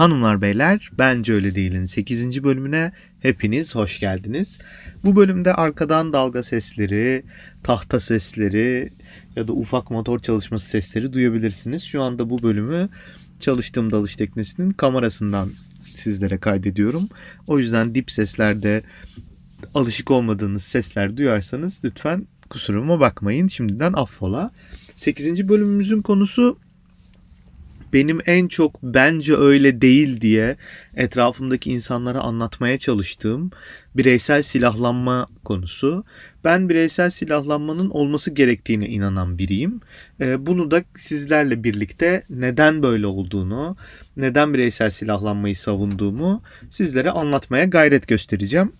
Hanımlar beyler bence öyle değilin 8. bölümüne hepiniz hoş geldiniz. Bu bölümde arkadan dalga sesleri, tahta sesleri ya da ufak motor çalışması sesleri duyabilirsiniz. Şu anda bu bölümü çalıştığım dalış teknesinin kamerasından sizlere kaydediyorum. O yüzden dip seslerde alışık olmadığınız sesler duyarsanız lütfen kusuruma bakmayın. Şimdiden affola. 8. bölümümüzün konusu benim en çok bence öyle değil diye etrafımdaki insanlara anlatmaya çalıştığım bireysel silahlanma konusu. Ben bireysel silahlanmanın olması gerektiğine inanan biriyim. Ee, bunu da sizlerle birlikte neden böyle olduğunu, neden bireysel silahlanmayı savunduğumu sizlere anlatmaya gayret göstereceğim.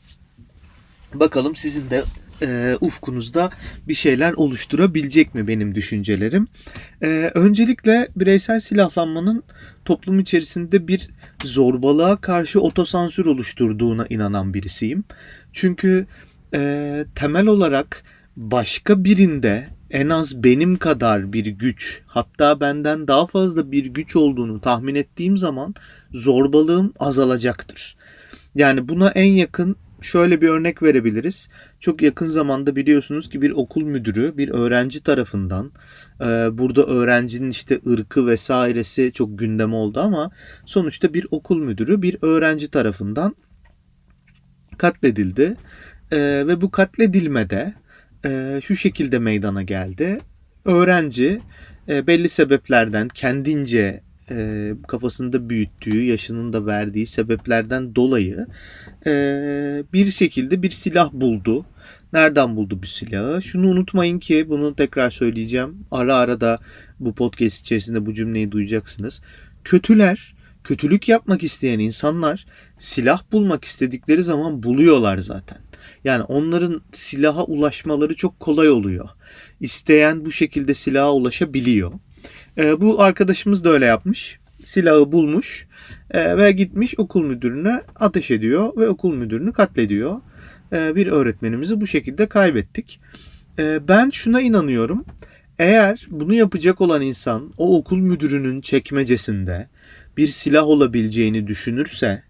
Bakalım sizin de e, ufkunuzda bir şeyler oluşturabilecek mi benim düşüncelerim? E, öncelikle bireysel silahlanmanın toplum içerisinde bir zorbalığa karşı otosansür oluşturduğuna inanan birisiyim. Çünkü e, temel olarak başka birinde en az benim kadar bir güç hatta benden daha fazla bir güç olduğunu tahmin ettiğim zaman zorbalığım azalacaktır. Yani buna en yakın şöyle bir örnek verebiliriz. Çok yakın zamanda biliyorsunuz ki bir okul müdürü bir öğrenci tarafından e, burada öğrencinin işte ırkı vesairesi çok gündem oldu ama sonuçta bir okul müdürü bir öğrenci tarafından katledildi. E, ve bu katledilmede e, şu şekilde meydana geldi. Öğrenci belli sebeplerden kendince kafasında büyüttüğü, yaşının da verdiği sebeplerden dolayı e, bir şekilde bir silah buldu. Nereden buldu bu silahı? Şunu unutmayın ki bunu tekrar söyleyeceğim. Ara ara da bu podcast içerisinde bu cümleyi duyacaksınız. Kötüler, kötülük yapmak isteyen insanlar silah bulmak istedikleri zaman buluyorlar zaten. Yani onların silaha ulaşmaları çok kolay oluyor. İsteyen bu şekilde silaha ulaşabiliyor. E, bu arkadaşımız da öyle yapmış. Silahı bulmuş e, ve gitmiş okul müdürüne ateş ediyor ve okul müdürünü katlediyor. E, bir öğretmenimizi bu şekilde kaybettik. E, ben şuna inanıyorum. Eğer bunu yapacak olan insan o okul müdürünün çekmecesinde bir silah olabileceğini düşünürse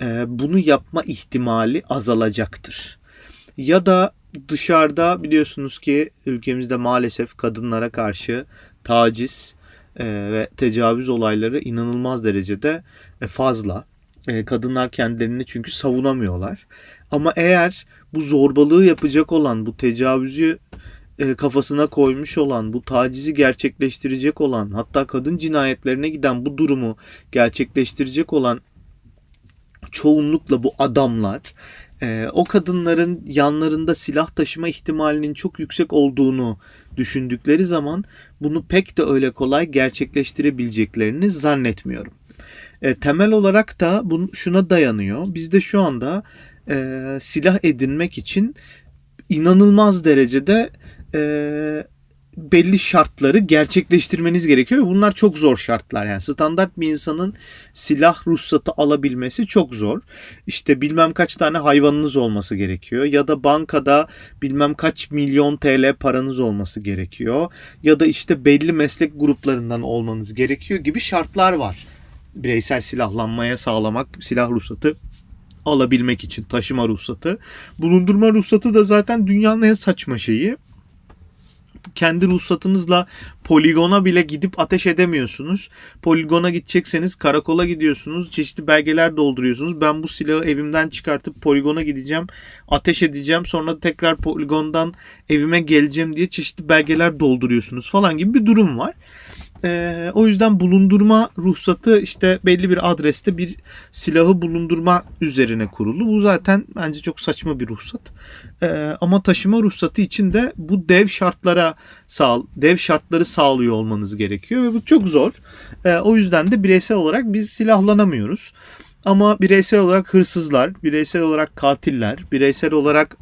e, bunu yapma ihtimali azalacaktır. Ya da dışarıda biliyorsunuz ki ülkemizde maalesef kadınlara karşı taciz ve tecavüz olayları inanılmaz derecede e, fazla. E, kadınlar kendilerini çünkü savunamıyorlar. Ama eğer bu zorbalığı yapacak olan, bu tecavüzü e, kafasına koymuş olan, bu tacizi gerçekleştirecek olan, hatta kadın cinayetlerine giden bu durumu gerçekleştirecek olan çoğunlukla bu adamlar o kadınların yanlarında silah taşıma ihtimalinin çok yüksek olduğunu düşündükleri zaman bunu pek de öyle kolay gerçekleştirebileceklerini zannetmiyorum. E, temel olarak da bu, şuna dayanıyor. Bizde şu anda e, silah edinmek için inanılmaz derecede e, belli şartları gerçekleştirmeniz gerekiyor. Bunlar çok zor şartlar. Yani standart bir insanın silah ruhsatı alabilmesi çok zor. İşte bilmem kaç tane hayvanınız olması gerekiyor. Ya da bankada bilmem kaç milyon TL paranız olması gerekiyor. Ya da işte belli meslek gruplarından olmanız gerekiyor gibi şartlar var bireysel silahlanmaya sağlamak, silah ruhsatı alabilmek için taşıma ruhsatı. Bulundurma ruhsatı da zaten dünyanın en saçma şeyi. Kendi ruhsatınızla poligona bile gidip ateş edemiyorsunuz. Poligona gidecekseniz karakola gidiyorsunuz. Çeşitli belgeler dolduruyorsunuz. Ben bu silahı evimden çıkartıp poligona gideceğim. Ateş edeceğim. Sonra tekrar poligondan evime geleceğim diye çeşitli belgeler dolduruyorsunuz falan gibi bir durum var. E, o yüzden bulundurma ruhsatı işte belli bir adreste bir silahı bulundurma üzerine kurulu. Bu zaten bence çok saçma bir ruhsat. E, ama taşıma ruhsatı için de bu dev şartlara sağ dev şartları sağlıyor olmanız gerekiyor ve bu çok zor. E, o yüzden de bireysel olarak biz silahlanamıyoruz. Ama bireysel olarak hırsızlar, bireysel olarak katiller, bireysel olarak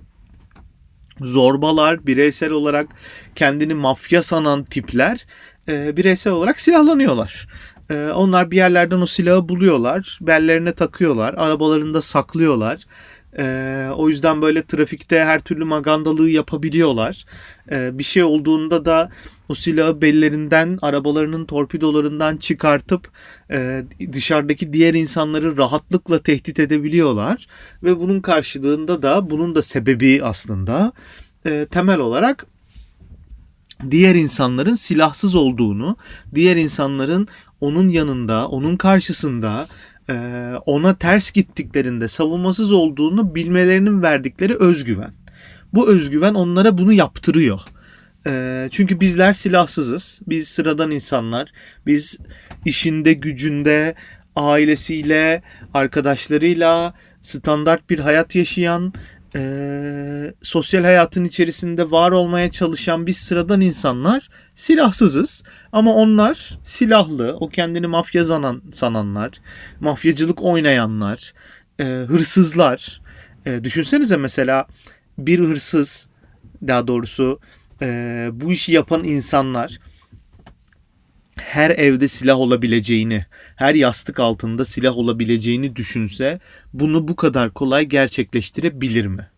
zorbalar, bireysel olarak kendini mafya sanan tipler e, bireysel olarak silahlanıyorlar. E, onlar bir yerlerden o silahı buluyorlar, bellerine takıyorlar, arabalarında saklıyorlar. Ee, o yüzden böyle trafikte her türlü magandalığı yapabiliyorlar. Ee, bir şey olduğunda da o silahı bellerinden, arabalarının torpidolarından çıkartıp e, dışarıdaki diğer insanları rahatlıkla tehdit edebiliyorlar. Ve bunun karşılığında da bunun da sebebi aslında e, temel olarak diğer insanların silahsız olduğunu, diğer insanların onun yanında, onun karşısında e, ona ters gittiklerinde savunmasız olduğunu bilmelerinin verdikleri özgüven. Bu özgüven onlara bunu yaptırıyor. E, çünkü bizler silahsızız. Biz sıradan insanlar. Biz işinde, gücünde, ailesiyle, arkadaşlarıyla standart bir hayat yaşayan, e, sosyal hayatın içerisinde var olmaya çalışan biz sıradan insanlar silahsızız. Ama onlar silahlı, o kendini mafya sanan, sananlar, mafyacılık oynayanlar, e, hırsızlar. E, düşünsenize mesela bir hırsız, daha doğrusu e, bu işi yapan insanlar her evde silah olabileceğini, her yastık altında silah olabileceğini düşünse bunu bu kadar kolay gerçekleştirebilir mi?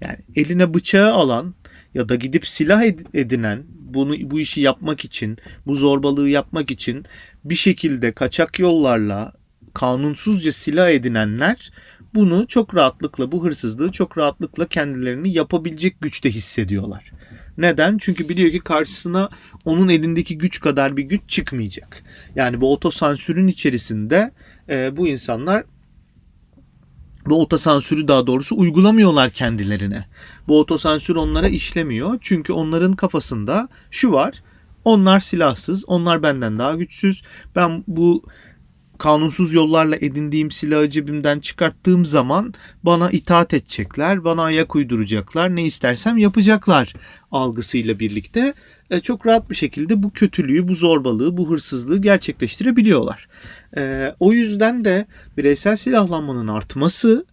Yani eline bıçağı alan ya da gidip silah edinen bunu bu işi yapmak için, bu zorbalığı yapmak için bir şekilde kaçak yollarla kanunsuzca silah edinenler bunu çok rahatlıkla bu hırsızlığı çok rahatlıkla kendilerini yapabilecek güçte hissediyorlar. Neden? Çünkü biliyor ki karşısına onun elindeki güç kadar bir güç çıkmayacak. Yani bu otosansürün içerisinde e, bu insanlar bu otosansürü daha doğrusu uygulamıyorlar kendilerine. Bu otosansür onlara işlemiyor. Çünkü onların kafasında şu var. Onlar silahsız, onlar benden daha güçsüz. Ben bu kanunsuz yollarla edindiğim silahı cebimden çıkarttığım zaman bana itaat edecekler, bana ayak uyduracaklar, ne istersem yapacaklar algısıyla birlikte e, çok rahat bir şekilde bu kötülüğü, bu zorbalığı, bu hırsızlığı gerçekleştirebiliyorlar. E, o yüzden de bireysel silahlanmanın artması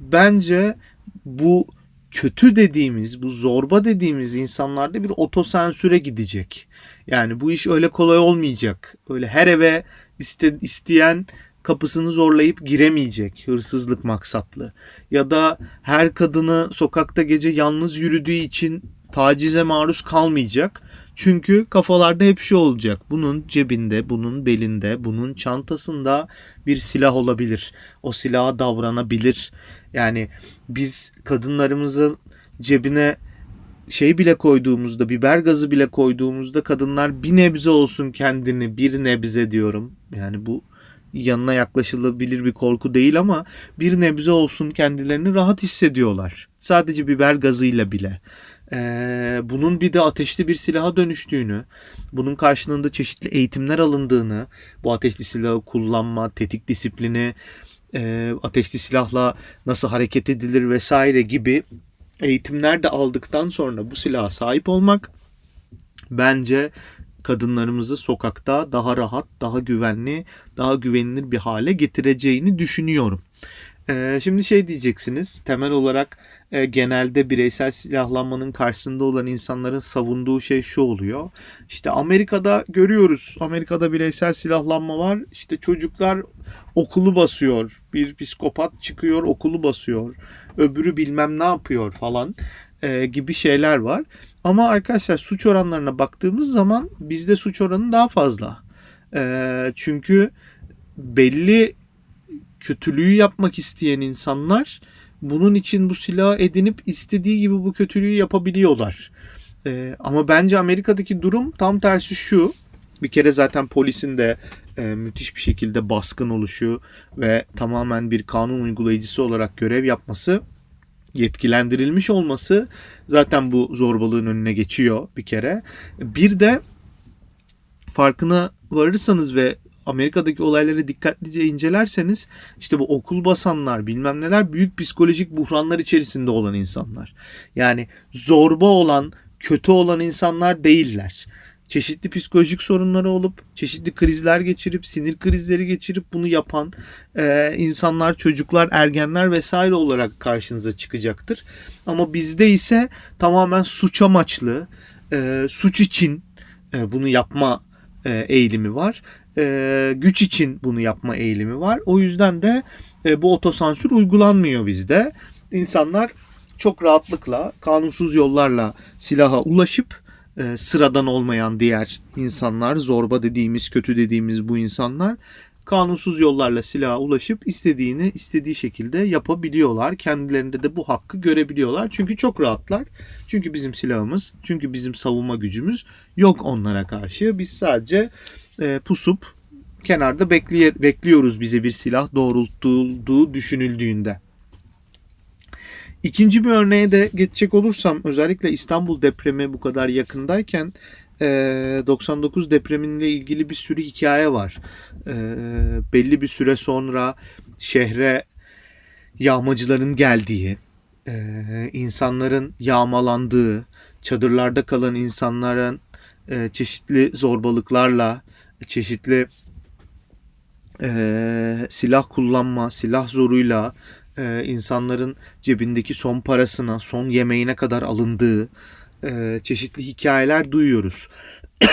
bence bu kötü dediğimiz, bu zorba dediğimiz insanlarda bir otosensüre gidecek. Yani bu iş öyle kolay olmayacak. Öyle her eve iste, isteyen kapısını zorlayıp giremeyecek hırsızlık maksatlı. Ya da her kadını sokakta gece yalnız yürüdüğü için tacize maruz kalmayacak. Çünkü kafalarda hep şu olacak. Bunun cebinde, bunun belinde, bunun çantasında bir silah olabilir. O silaha davranabilir. Yani biz kadınlarımızın cebine şey bile koyduğumuzda, biber gazı bile koyduğumuzda kadınlar bir nebze olsun kendini bir nebze diyorum. Yani bu yanına yaklaşılabilir bir korku değil ama bir nebze olsun kendilerini rahat hissediyorlar. Sadece biber gazıyla bile. Ee, bunun bir de ateşli bir silaha dönüştüğünü, bunun karşılığında çeşitli eğitimler alındığını, bu ateşli silahı kullanma, tetik disiplini, e, ateşli silahla nasıl hareket edilir vesaire gibi eğitimler de aldıktan sonra bu silaha sahip olmak bence kadınlarımızı sokakta daha rahat, daha güvenli, daha güvenilir bir hale getireceğini düşünüyorum. Ee, şimdi şey diyeceksiniz temel olarak e, genelde bireysel silahlanmanın karşısında olan insanların savunduğu şey şu oluyor. İşte Amerika'da görüyoruz Amerika'da bireysel silahlanma var İşte çocuklar okulu basıyor bir psikopat çıkıyor okulu basıyor öbürü bilmem ne yapıyor falan e, gibi şeyler var. Ama arkadaşlar suç oranlarına baktığımız zaman bizde suç oranı daha fazla. E, çünkü belli kötülüğü yapmak isteyen insanlar bunun için bu silahı edinip istediği gibi bu kötülüğü yapabiliyorlar. Ee, ama bence Amerika'daki durum tam tersi şu. Bir kere zaten polisin de e, müthiş bir şekilde baskın oluşu ve tamamen bir kanun uygulayıcısı olarak görev yapması yetkilendirilmiş olması zaten bu zorbalığın önüne geçiyor bir kere. Bir de farkına varırsanız ve Amerika'daki olayları dikkatlice incelerseniz işte bu okul basanlar bilmem neler büyük psikolojik buhranlar içerisinde olan insanlar. Yani zorba olan, kötü olan insanlar değiller. Çeşitli psikolojik sorunları olup, çeşitli krizler geçirip, sinir krizleri geçirip bunu yapan e, insanlar, çocuklar, ergenler vesaire olarak karşınıza çıkacaktır. Ama bizde ise tamamen suç amaçlı, e, suç için e, bunu yapma e, eğilimi var e, güç için bunu yapma eğilimi var. O yüzden de e, bu otosansür uygulanmıyor bizde. insanlar çok rahatlıkla kanunsuz yollarla silaha ulaşıp e, sıradan olmayan diğer insanlar, zorba dediğimiz, kötü dediğimiz bu insanlar kanunsuz yollarla silaha ulaşıp istediğini istediği şekilde yapabiliyorlar. Kendilerinde de bu hakkı görebiliyorlar. Çünkü çok rahatlar. Çünkü bizim silahımız, çünkü bizim savunma gücümüz yok onlara karşı. Biz sadece e, pusup kenarda bekliyoruz bize bir silah doğrultulduğu düşünüldüğünde. İkinci bir örneğe de geçecek olursam özellikle İstanbul depremi bu kadar yakındayken 99 depreminle ilgili bir sürü hikaye var. Belli bir süre sonra şehre yağmacıların geldiği, insanların yağmalandığı, çadırlarda kalan insanların çeşitli zorbalıklarla, çeşitli silah kullanma, silah zoruyla insanların cebindeki son parasına, son yemeğine kadar alındığı, e, çeşitli hikayeler duyuyoruz.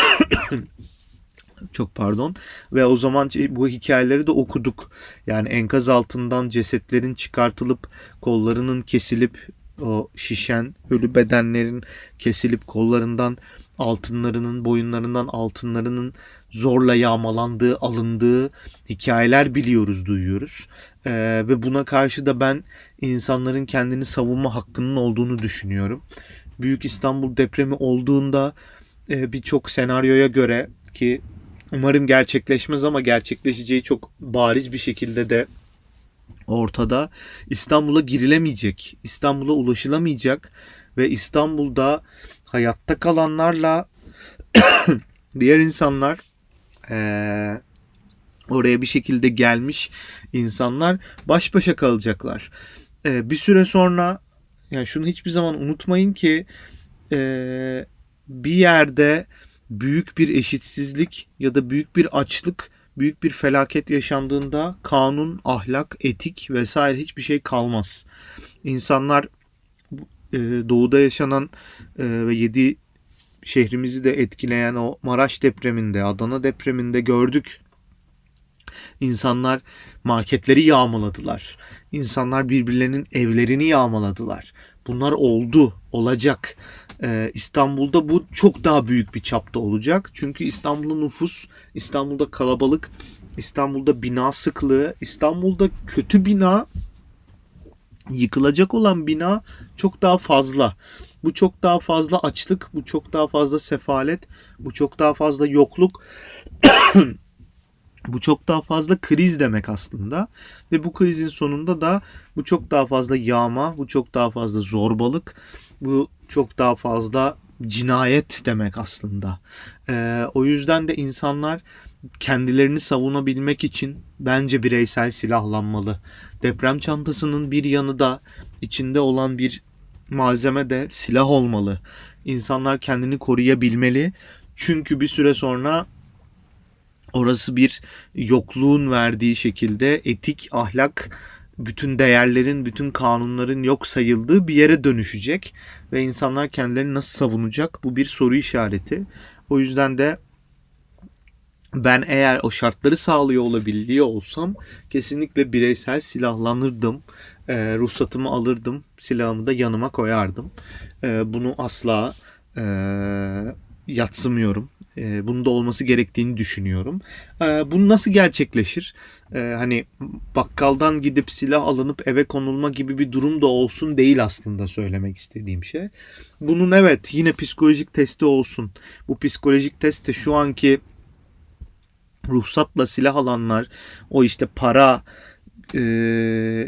Çok pardon. Ve o zaman bu hikayeleri de okuduk. Yani enkaz altından cesetlerin çıkartılıp kollarının kesilip o şişen ölü bedenlerin kesilip kollarından altınlarının boyunlarından altınlarının zorla yağmalandığı alındığı hikayeler biliyoruz duyuyoruz ee, ve buna karşı da ben insanların kendini savunma hakkının olduğunu düşünüyorum Büyük İstanbul depremi olduğunda e, birçok senaryoya göre ki umarım gerçekleşmez ama gerçekleşeceği çok bariz bir şekilde de ortada. İstanbul'a girilemeyecek, İstanbul'a ulaşılamayacak ve İstanbul'da hayatta kalanlarla diğer insanlar ee, oraya bir şekilde gelmiş insanlar baş başa kalacaklar. Ee, bir süre sonra yani şunu hiçbir zaman unutmayın ki e, bir yerde büyük bir eşitsizlik ya da büyük bir açlık, büyük bir felaket yaşandığında kanun, ahlak, etik vesaire hiçbir şey kalmaz. İnsanlar e, doğuda yaşanan e, ve yedi şehrimizi de etkileyen o Maraş depreminde, Adana depreminde gördük. İnsanlar marketleri yağmaladılar. İnsanlar birbirlerinin evlerini yağmaladılar. Bunlar oldu, olacak. Ee, İstanbul'da bu çok daha büyük bir çapta olacak. Çünkü İstanbul'da nüfus, İstanbul'da kalabalık, İstanbul'da bina sıklığı, İstanbul'da kötü bina, yıkılacak olan bina çok daha fazla. Bu çok daha fazla açlık, bu çok daha fazla sefalet, bu çok daha fazla yokluk. Bu çok daha fazla kriz demek aslında ve bu krizin sonunda da bu çok daha fazla yağma, bu çok daha fazla zorbalık, bu çok daha fazla cinayet demek aslında. Ee, o yüzden de insanlar kendilerini savunabilmek için bence bireysel silahlanmalı. Deprem çantasının bir yanı da içinde olan bir malzeme de silah olmalı. İnsanlar kendini koruyabilmeli. Çünkü bir süre sonra orası bir yokluğun verdiği şekilde etik, ahlak, bütün değerlerin, bütün kanunların yok sayıldığı bir yere dönüşecek ve insanlar kendilerini nasıl savunacak? Bu bir soru işareti. O yüzden de ben eğer o şartları sağlıyor olabiliyor olsam kesinlikle bireysel silahlanırdım. E, ruhsatımı alırdım. Silahımı da yanıma koyardım. E, bunu asla e, yatsımıyorum. E, bunun da olması gerektiğini düşünüyorum. E, bunu nasıl gerçekleşir? E, hani bakkaldan gidip silah alınıp eve konulma gibi bir durum da olsun değil aslında söylemek istediğim şey. Bunun evet yine psikolojik testi olsun. Bu psikolojik test de şu anki ruhsatla silah alanlar o işte para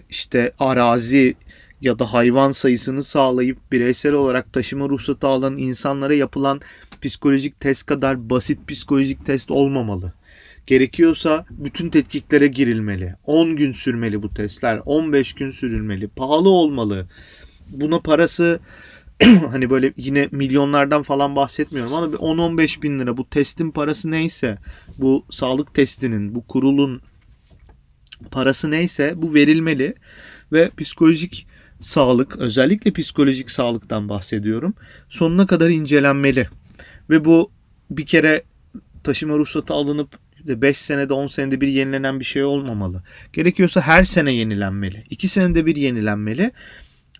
işte arazi ya da hayvan sayısını sağlayıp bireysel olarak taşıma ruhsatı alan insanlara yapılan psikolojik test kadar basit psikolojik test olmamalı. Gerekiyorsa bütün tetkiklere girilmeli. 10 gün sürmeli bu testler. 15 gün sürülmeli. Pahalı olmalı. Buna parası hani böyle yine milyonlardan falan bahsetmiyorum ama 10-15 bin lira bu testin parası neyse bu sağlık testinin bu kurulun parası neyse bu verilmeli ve psikolojik sağlık özellikle psikolojik sağlıktan bahsediyorum sonuna kadar incelenmeli. Ve bu bir kere taşıma ruhsatı alınıp 5 senede 10 senede bir yenilenen bir şey olmamalı. Gerekiyorsa her sene yenilenmeli. 2 senede bir yenilenmeli.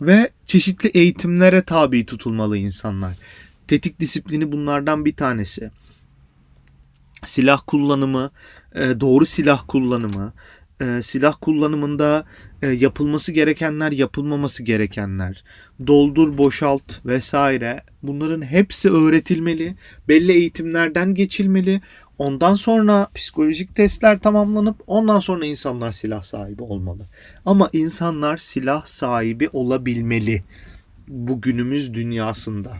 ve çeşitli eğitimlere tabi tutulmalı insanlar. Tetik disiplini bunlardan bir tanesi. Silah kullanımı, e, doğru silah kullanımı, e, silah kullanımında yapılması gerekenler, yapılmaması gerekenler, doldur, boşalt vesaire bunların hepsi öğretilmeli, belli eğitimlerden geçilmeli. Ondan sonra psikolojik testler tamamlanıp ondan sonra insanlar silah sahibi olmalı. Ama insanlar silah sahibi olabilmeli bu günümüz dünyasında.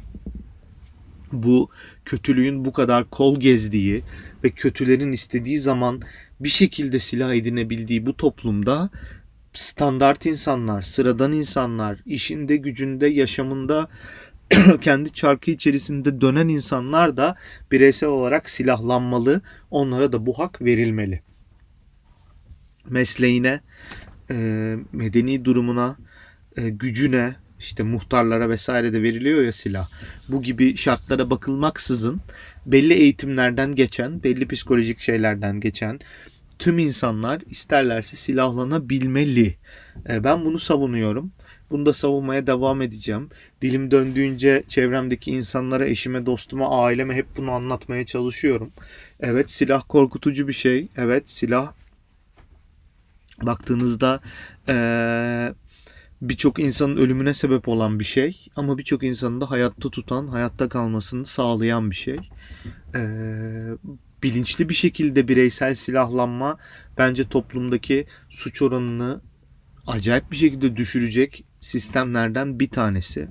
Bu kötülüğün bu kadar kol gezdiği ve kötülerin istediği zaman bir şekilde silah edinebildiği bu toplumda standart insanlar, sıradan insanlar, işinde, gücünde, yaşamında kendi çarkı içerisinde dönen insanlar da bireysel olarak silahlanmalı. Onlara da bu hak verilmeli. Mesleğine, e, medeni durumuna, e, gücüne, işte muhtarlara vesaire de veriliyor ya silah. Bu gibi şartlara bakılmaksızın belli eğitimlerden geçen, belli psikolojik şeylerden geçen tüm insanlar isterlerse silahlanabilmeli. E, Ben bunu savunuyorum. Bunu da savunmaya devam edeceğim. Dilim döndüğünce çevremdeki insanlara, eşime, dostuma, aileme hep bunu anlatmaya çalışıyorum. Evet silah korkutucu bir şey. Evet silah baktığınızda eee, birçok insanın ölümüne sebep olan bir şey. Ama birçok insanın da hayatta tutan, hayatta kalmasını sağlayan bir şey. Eee, bilinçli bir şekilde bireysel silahlanma bence toplumdaki suç oranını acayip bir şekilde düşürecek sistemlerden bir tanesi.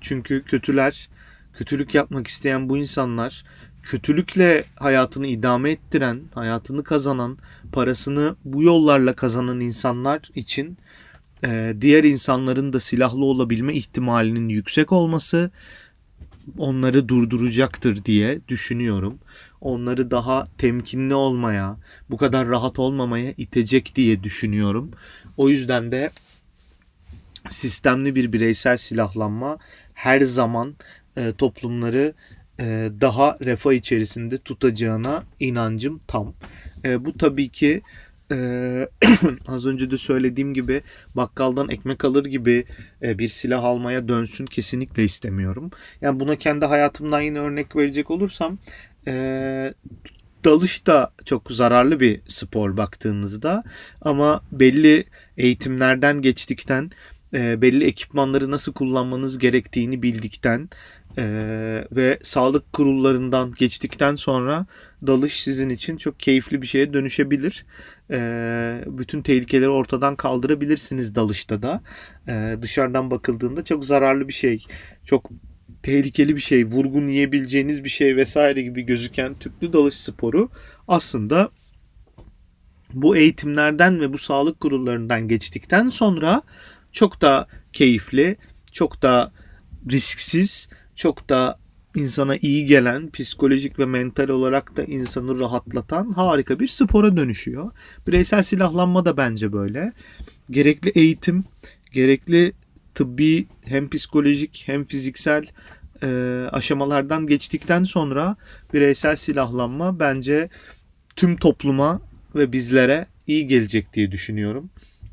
Çünkü kötüler, kötülük yapmak isteyen bu insanlar kötülükle hayatını idame ettiren, hayatını kazanan, parasını bu yollarla kazanan insanlar için diğer insanların da silahlı olabilme ihtimalinin yüksek olması onları durduracaktır diye düşünüyorum. Onları daha temkinli olmaya, bu kadar rahat olmamaya itecek diye düşünüyorum. O yüzden de sistemli bir bireysel silahlanma her zaman e, toplumları e, daha refah içerisinde tutacağına inancım tam. E, bu tabii ki e, az önce de söylediğim gibi bakkaldan ekmek alır gibi e, bir silah almaya dönsün kesinlikle istemiyorum. Yani buna kendi hayatımdan yine örnek verecek olursam e, dalış da çok zararlı bir spor baktığınızda ama belli eğitimlerden geçtikten belli ekipmanları nasıl kullanmanız gerektiğini bildikten e, ve sağlık kurullarından geçtikten sonra dalış sizin için çok keyifli bir şeye dönüşebilir. E, bütün tehlikeleri ortadan kaldırabilirsiniz dalışta da. E, dışarıdan bakıldığında çok zararlı bir şey, çok tehlikeli bir şey, vurgun yiyebileceğiniz bir şey vesaire gibi gözüken tüplü dalış sporu aslında bu eğitimlerden ve bu sağlık kurullarından geçtikten sonra çok da keyifli, çok da risksiz, çok da insana iyi gelen, psikolojik ve mental olarak da insanı rahatlatan harika bir spora dönüşüyor. Bireysel silahlanma da bence böyle. Gerekli eğitim, gerekli tıbbi hem psikolojik hem fiziksel e, aşamalardan geçtikten sonra bireysel silahlanma bence tüm topluma ve bizlere iyi gelecek diye düşünüyorum.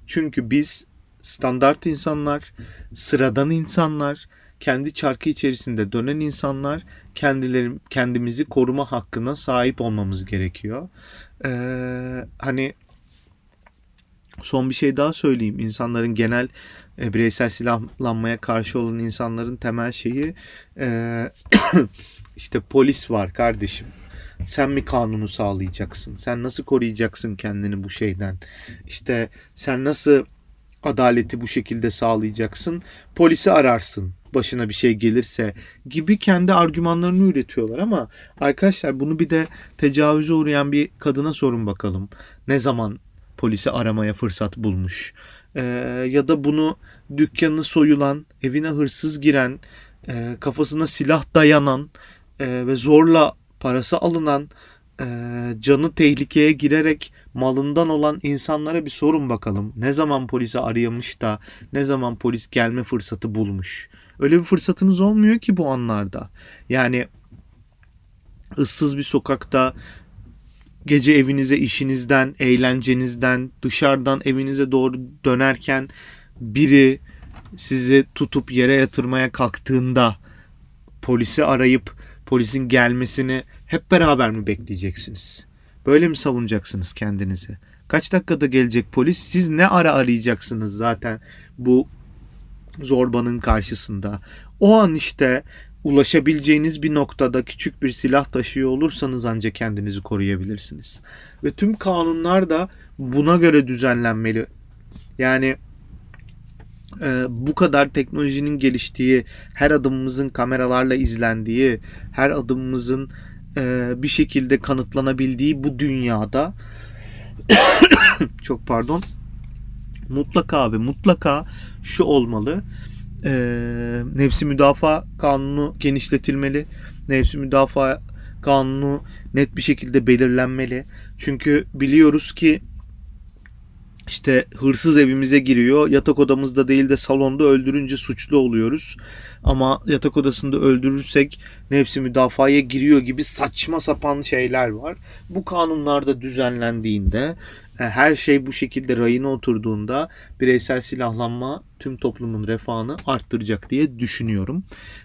Çünkü biz standart insanlar, sıradan insanlar, kendi çarkı içerisinde dönen insanlar kendileri kendimizi koruma hakkına sahip olmamız gerekiyor. Ee, hani son bir şey daha söyleyeyim. İnsanların genel e, bireysel silahlanmaya karşı olan insanların temel şeyi e, işte polis var kardeşim. Sen mi kanunu sağlayacaksın? Sen nasıl koruyacaksın kendini bu şeyden? İşte sen nasıl adaleti bu şekilde sağlayacaksın? Polisi ararsın başına bir şey gelirse gibi kendi argümanlarını üretiyorlar ama arkadaşlar bunu bir de tecavüze uğrayan bir kadına sorun bakalım. Ne zaman polisi aramaya fırsat bulmuş? Ee, ya da bunu dükkanını soyulan, evine hırsız giren, e, kafasına silah dayanan e, ve zorla parası alınan, e, canı tehlikeye girerek malından olan insanlara bir sorun bakalım. Ne zaman polisi arayamış da ne zaman polis gelme fırsatı bulmuş. Öyle bir fırsatınız olmuyor ki bu anlarda. Yani ıssız bir sokakta gece evinize işinizden, eğlencenizden, dışarıdan evinize doğru dönerken biri sizi tutup yere yatırmaya kalktığında polisi arayıp polisin gelmesini hep beraber mi bekleyeceksiniz? Böyle mi savunacaksınız kendinizi? Kaç dakikada gelecek polis? Siz ne ara arayacaksınız zaten bu zorbanın karşısında? O an işte ulaşabileceğiniz bir noktada küçük bir silah taşıyor olursanız ancak kendinizi koruyabilirsiniz. Ve tüm kanunlar da buna göre düzenlenmeli. Yani e, bu kadar teknolojinin geliştiği, her adımımızın kameralarla izlendiği, her adımımızın e, bir şekilde kanıtlanabildiği bu dünyada çok pardon mutlaka abi mutlaka şu olmalı e, nefsi müdafaa kanunu genişletilmeli nefsi müdafaa kanunu net bir şekilde belirlenmeli çünkü biliyoruz ki işte hırsız evimize giriyor. Yatak odamızda değil de salonda öldürünce suçlu oluyoruz. Ama yatak odasında öldürürsek nefsi müdafaya giriyor gibi saçma sapan şeyler var. Bu kanunlarda düzenlendiğinde her şey bu şekilde rayına oturduğunda bireysel silahlanma tüm toplumun refahını arttıracak diye düşünüyorum.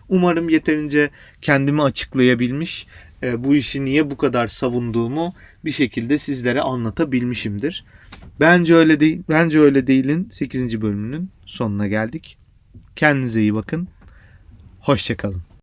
Umarım yeterince kendimi açıklayabilmiş, e, bu işi niye bu kadar savunduğumu bir şekilde sizlere anlatabilmişimdir. Bence öyle değil. Bence öyle değilin 8. bölümünün sonuna geldik. Kendinize iyi bakın. Hoşçakalın.